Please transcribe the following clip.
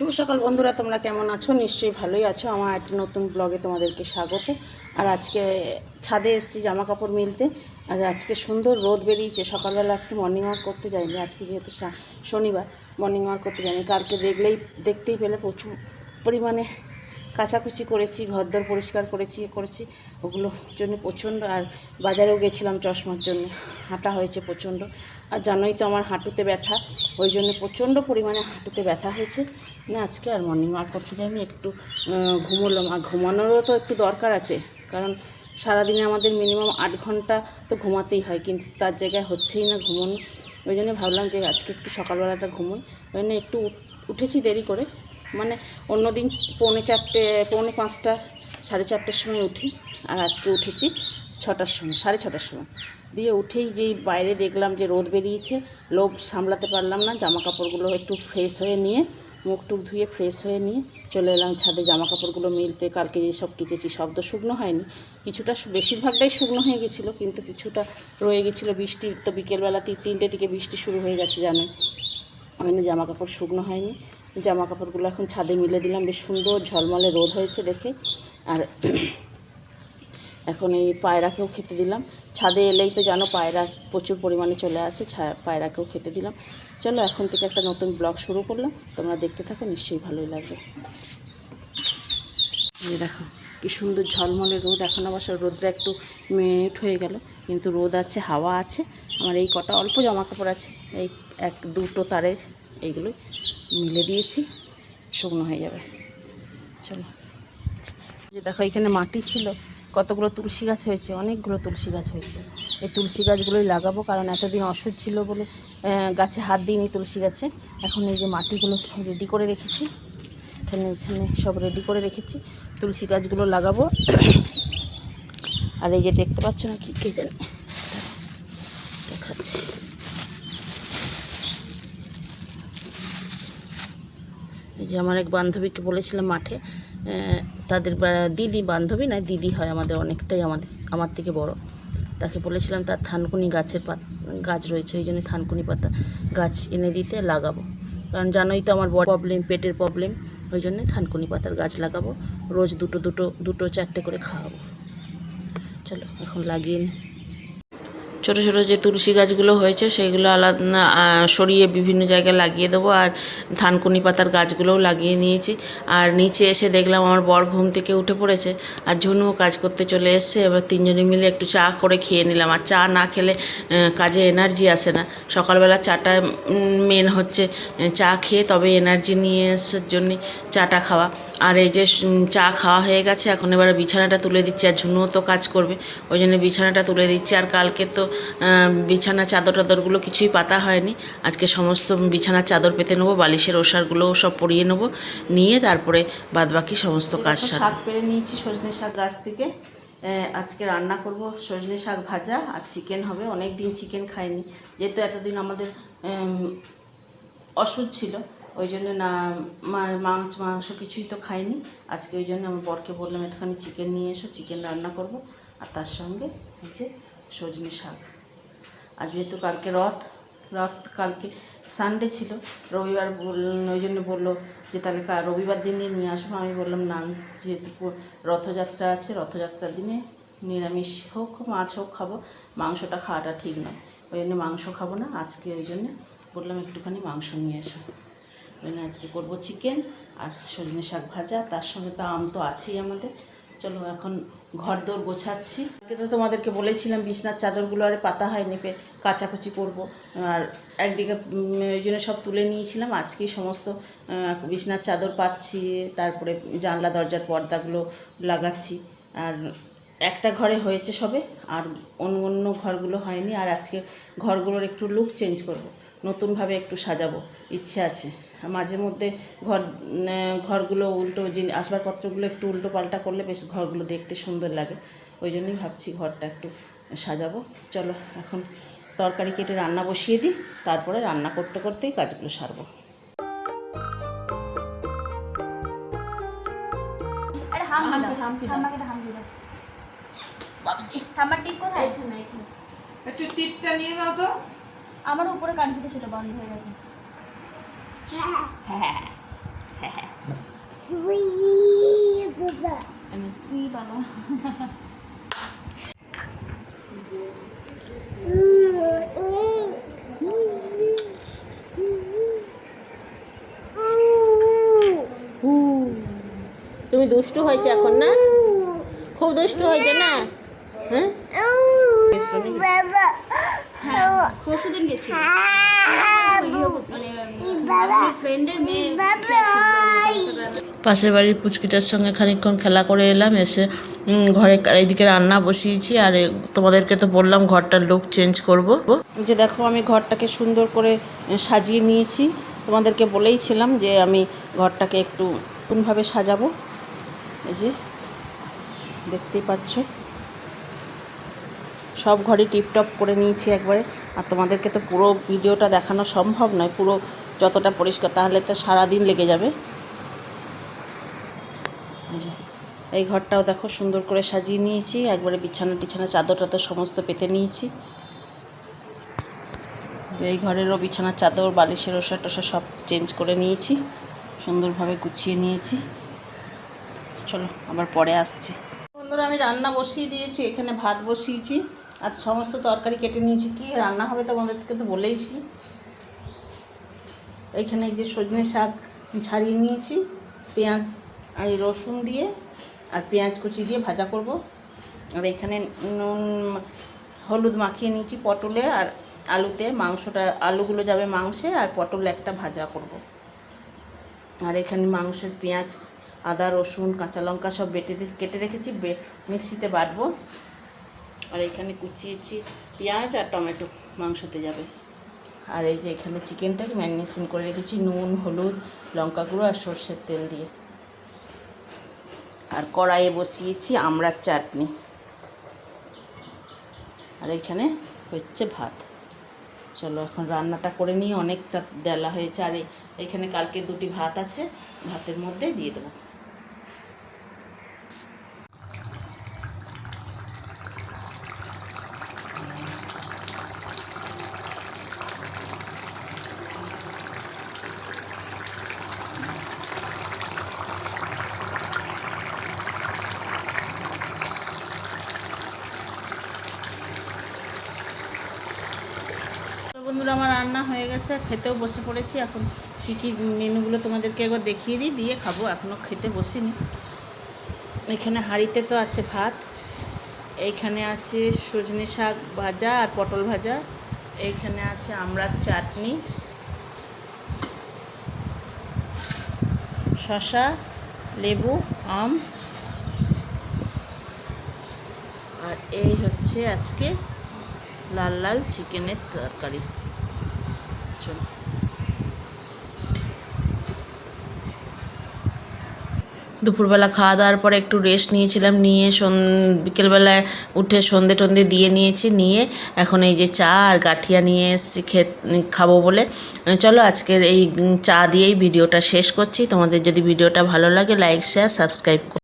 শুভ সকাল বন্ধুরা, তোমরা কেমন আছো? নিশ্চয়ই ভালোই আছো। আমার একটি নতুন ব্লগে তোমাদেরকে স্বাগত। আর আজকে ছাদে এসেছি জামা কাপড় মিলতে। আর আজকে সুন্দর রোদ বেরিয়েছে। সকালবেলা আজকে মর্নিং ওয়াক করতে যাইনি। আজকে যেহেতু শনিবার মর্নিং ওয়াক করতে যাইনি। কালকে দেখলেই দেখতেই পেলে প্রচুর পরিমাণে কাচাকুচি করেছি, ঘরদর পরিষ্কার করেছি করেছি। ওগুলোর জন্য প্রচণ্ড। আর বাজারেও গেছিলাম চশমার জন্য। হাঁটা হয়েছে প্রচণ্ড। আর জানোই তো আমার হাঁটুতে ব্যথা। ওই জন্য প্রচণ্ড পরিমাণে হাঁটুতে ব্যথা হয়েছে। না আজকে আর মর্নিং ওয়াক করতে যাইনি একটু আহ, ঘুমোলাম। আর ঘুমানোরও তো একটু দরকার আছে কারণ সারাদিনে আমাদের মিনিমাম আট ঘণ্টা তো ঘুমাতেই হয় কিন্তু তার জায়গায় হচ্ছেই না ঘুমোনো। ওই জন্য ভাবলাম যে আজকে একটু সকালবেলাটা ঘুমোই। ওই জন্য একটু উঠেছি দেরি করে। মানে অন্যদিন পৌনে চারটে পৌনে পাঁচটা সাড়ে চারটের সময় উঠি আর আজকে উঠেছি ছটার সময় সাড়ে ছটার সময়। দিয়ে উঠেই যেই বাইরে দেখলাম যে রোদ বেরিয়েছে লোভ সামলাতে পারলাম না জামা কাপড়গুলো একটু ফ্রেশ হয়ে নিয়ে মুখ টুক ধুয়ে ফ্রেশ হয়ে নিয়ে চলে এলাম ছাদে। জামা কাপড়গুলো মিলতে, কালকে যেসব কেচেছি, সব তো শুকনো হয়নি। কিছুটা বেশিরভাগটাই শুকনো হয়ে গেছিল, কিন্তু কিছুটা রয়ে গেছিল বৃষ্টি। তো বিকেলবেলা তিন তিনটে থেকে বৃষ্টি শুরু হয়ে গেছে জানো ওই জামা কাপড় শুকনো হয়নি। জামা কাপড়গুলো এখন ছাদে মিলে দিলাম। বেশ সুন্দর ঝলমলে রোদ হয়েছে দেখে। আর এখন এই পায়রাকেও খেতে দিলাম। ছাদে এলেই তো জানো পায়রা প্রচুর পরিমাণে চলে আসে, ছা- পায়রাকেও খেতে দিলাম। চলো এখন থেকে একটা নতুন ব্লগ শুরু করলাম। তোমরা দেখতে থাকো, নিশ্চয়ই ভালোই লাগবে। দেখো, কি সুন্দর ঝলমলে রোদ। এখন অবশ্য রোদটা একটু মেট হয়ে গেল, কিন্তু রোদ আছে, হাওয়া আছে। আমার এই কটা অল্প জামা কাপড় আছে, এই এক, দুটো তারে এইগুলো মিলে দিয়েছি, শুকনো হয়ে যাবে। চলো। যে দেখো, এখানে মাটি ছিল কতগুলো তুলসী গাছ হয়েছে, অনেকগুলো তুলসী গাছ হয়েছে। এই তুলসী গাছগুলোই লাগাবো, কারণ এতদিন অসুখ ছিল বলে গাছে হাত দিইনি তুলসী গাছে। এখন এই যে মাটিগুলো রেডি করে রেখেছি, এখানে এখানে সব রেডি করে রেখেছি। তুলসী গাছগুলো লাগাবো। আর এই যে দেখতে পাচ্ছ না কি, কে জানে? দেখাচ্ছি। এই যে আমার এক বান্ধবীকে বলেছিলাম মাঠে তাদের দিদি বান্ধবী না, দিদি হয় আমাদের অনেকটাই আমাদের, আমার থেকে বড়। তাকে বলেছিলাম, তার থানকুনি গাছের পাত, গাছ রয়েছে, ওই জন্য থানকুনি পাতা গাছ এনে দিতে লাগাবো। কারণ জানোই তো আমার বড় প্রবলেম পেটের প্রবলেম ওই জন্যে থানকুনি পাতার গাছ লাগাবো। রোজ দুটো দুটো দুটো, চারটে করে খাওয়াবো। চলো, এখন লাগিয়ে ছোট ছোট যে তুলসী গাছগুলো হয়েছে সেইগুলো আলাদা সরিয়ে বিভিন্ন জায়গায় লাগিয়ে দেবো। আর থানকুনি পাতার গাছগুলোও লাগিয়ে নিয়েছি। আর নিচে এসে দেখলাম আমার বর ঘুম থেকে উঠে পড়েছে আর ঝুনুও কাজ করতে চলে এসছে। এবার তিনজনে মিলে একটু চা করে খেয়ে নিলাম। আর চা না খেলে কাজে এনার্জি আসে না। সকালবেলা চাটা মেন হচ্ছে চা খেয়ে তবে এনার্জি নিয়ে আসার জন্যে চাটা খাওয়া। আর এই যে চা খাওয়া হয়ে গেছে, এখন এবার বিছানাটা তুলে দিচ্ছি। আর ঝুনুও তো কাজ করবে, ওই জন্য বিছানাটা তুলে দিচ্ছি। আর কালকে তো বিছানা চাদর টাদরগুলো কিছুই পাতা হয়নি। আজকে সমস্ত বিছানার চাদর পেতে নেব বালিশের ওষারগুলোও সব পরিয়ে নেব নিয়ে তারপরে বাদবাকি সমস্ত কাজ শাক পেরে নিয়েছি সজনে শাক গাছ থেকে। আজকে রান্না করব সজনে শাক ভাজা আর চিকেন হবে। অনেক দিন চিকেন খাইনি। যেহেতু এতদিন আমাদের অসুখ ছিল ওই জন্য না মা- মাছ মাংস কিছুই তো খাইনি। আজকে ওই জন্য আমার বরকে বললাম একটুখানি চিকেন নিয়ে এসো চিকেন রান্না করব। আর তার সঙ্গে এই যে সজনে শাক। আর যেহেতু কালকে রথ রথ কালকে সানডে ছিল, রবিবার ওই জন্য বলল যে তাহলে রবিবার দিনে নিয়ে আসব। আমি বললাম, না, যেহেতু রথযাত্রা আছে, রথযাত্রার দিনে নিরামিষ হোক, মাছ হোক খাব। মাংসটা খাওয়াটা ঠিক নয়। ওই জন্য মাংস খাব না, আজকে ওই জন্য বললাম, একটুখানি মাংস নিয়ে এসো। ওই জন্য আজকে করব চিকেন আর সজনে শাক ভাজা। তার সঙ্গে তো আম তো আছেই আমাদের। চলো এখন ঘর দৌড় গোছাচ্ছি। আজকে তো তোমাদেরকে বলেছিলাম বিছনার চাদরগুলো আরে পাতা হয়নি পে কাচাকুচি করব। আর একদিকে ওই জন্য সব তুলে নিয়েছিলাম। আজকেই সমস্ত বিছনার চাদর পাচ্ছি তারপরে জানলা, দরজার পর্দাগুলো লাগাচ্ছি। আর একটা ঘরে হয়েছে সবে, আর অন্য অন্য ঘরগুলো হয়নি। আর আজকে ঘরগুলোর একটু লুক চেঞ্জ করব। নতুনভাবে একটু সাজাবো। ইচ্ছে আছে। মাঝে মধ্যে ঘর ঘরগুলো উল্টো জিনিস আসবাবপত্রগুলো একটু উল্টো পাল্টা করলে বেশ ঘরগুলো দেখতে সুন্দর লাগে। ওই জন্যই ভাবছি ঘরটা একটু সাজাবো। চলো এখন তরকারি কেটে রান্না বসিয়ে দিই তারপরে রান্না করতে করতেই কাজগুলো সারবো। আমার উপরে কান থেকে ছিল বন্ধ হয়ে গেছে। হ্যাঁ। তুই বলো তুমি দুষ্টু হয়েছে এখন না? খুব দুষ্টু হয়েছে না? হ্যাঁ? হ্যাঁ পরশু দিন গেছি পাশের বাড়ির পুচকিটার সঙ্গে খানিকক্ষণ খেলা করে এলাম, এসে ঘরে এইদিকে রান্না বসিয়েছি, আর তোমাদেরকে তো বললাম ঘরটার লুক চেঞ্জ করব। যে দেখো, আমি ঘরটাকে সুন্দর করে সাজিয়ে নিয়েছি। তোমাদেরকে বলেইছিলাম যে আমি ঘরটাকে একটু কোনভাবে সাজাবো। এই যে, দেখতেই পাচ্ছ। সব ঘরে টিপটপ করে নিয়েছি একবারে। আর তোমাদেরকে তো পুরো ভিডিওটা দেখানো সম্ভব নয়, পুরো যতটা পরিষ্কার, তাহলে তো সারাদিন লেগে যাবে। এই ঘরটাও দেখো সুন্দর করে সাজিয়ে নিয়েছি, একবারে বিছানা টিছানা, চাদর টাদর সমস্ত পেতে নিয়েছি। এই ঘরেরও বিছানার চাদর, বালিশের ওষা টোষা সব চেঞ্জ করে নিয়েছি, সুন্দরভাবে গুছিয়ে নিয়েছি। চলো, আবার পরে আসছি। বন্ধুরা, আমি রান্না বসিয়ে দিয়েছি, এখানে ভাত বসিয়েছি। আর সমস্ত তরকারি কেটে নিয়েছি। কি রান্না হবে তোমাদেরকে তো বলেইছি। এইখানে এই যে সজনে শাক ছাড়িয়ে নিয়েছি, পেঁয়াজ আর রসুন দিয়ে আর পেঁয়াজ কুচি দিয়ে ভাজা করব। আর এখানে নুন, হলুদ মাখিয়ে নিয়েছি পটলে আর আলুতে মাংসটা, আলুগুলো যাবে মাংসে আর পটল একটা ভাজা করব। আর এখানে মাংসের পেঁয়াজ, আদা, রসুন, কাঁচা লঙ্কা সব বেটে, কেটে রেখেছি মিক্সিতে বাটবো। আর এখানে কুচিয়েছি পেঁয়াজ আর টমেটো, মাংসতে যাবে। আর এই যে এখানে চিকেনটাকে ম্যারিনেশন করে রেখেছি, নুন, হলুদ, লঙ্কা গুঁড়ো আর সর্ষের তেল দিয়ে। আর কড়াইয়ে বসিয়েছি আমড়ার চাটনি। আর এখানে হচ্ছে ভাত। চলো এখন রান্নাটা করে নিয়ে অনেকটা দেলা হয়েছে। আর এখানে কালকে দুটি ভাত আছে, ভাতের মধ্যে দিয়ে দেবো তো বন্ধুরা আমার রান্না হয়ে গেছে, খেতেও বসে পড়েছি। এখন কী কী মেনুগুলো তোমাদেরকে একবার দেখিয়ে দিই, দিয়ে খাব। এখনও খেতে বসিনি। এখানে হাঁড়িতে তো আছে ভাত এইখানে আছে সজনে শাক ভাজা আর পটল ভাজা এইখানে আছে আমড়ার চাটনি শশা লেবু, আম, আর এই হচ্ছে আজকে লাল লাল চিকেনের তরকারি। চলো দুপুরবেলা খাওয়া দাওয়ার পরে একটু রেস্ট নিয়েছিলাম, নিয়ে বিকেলবেলায় উঠে সন্ধে টন্ধে দিয়ে নিয়েছি, নিয়ে এখন এই যে চা আর গাঠিয়া নিয়ে এসেছি খে খাব বলে। চলো আজকের এই চা দিয়েই ভিডিওটা শেষ করছি। তোমাদের যদি ভিডিওটা ভালো লাগে লাইক শেয়ার সাবস্ক্রাইব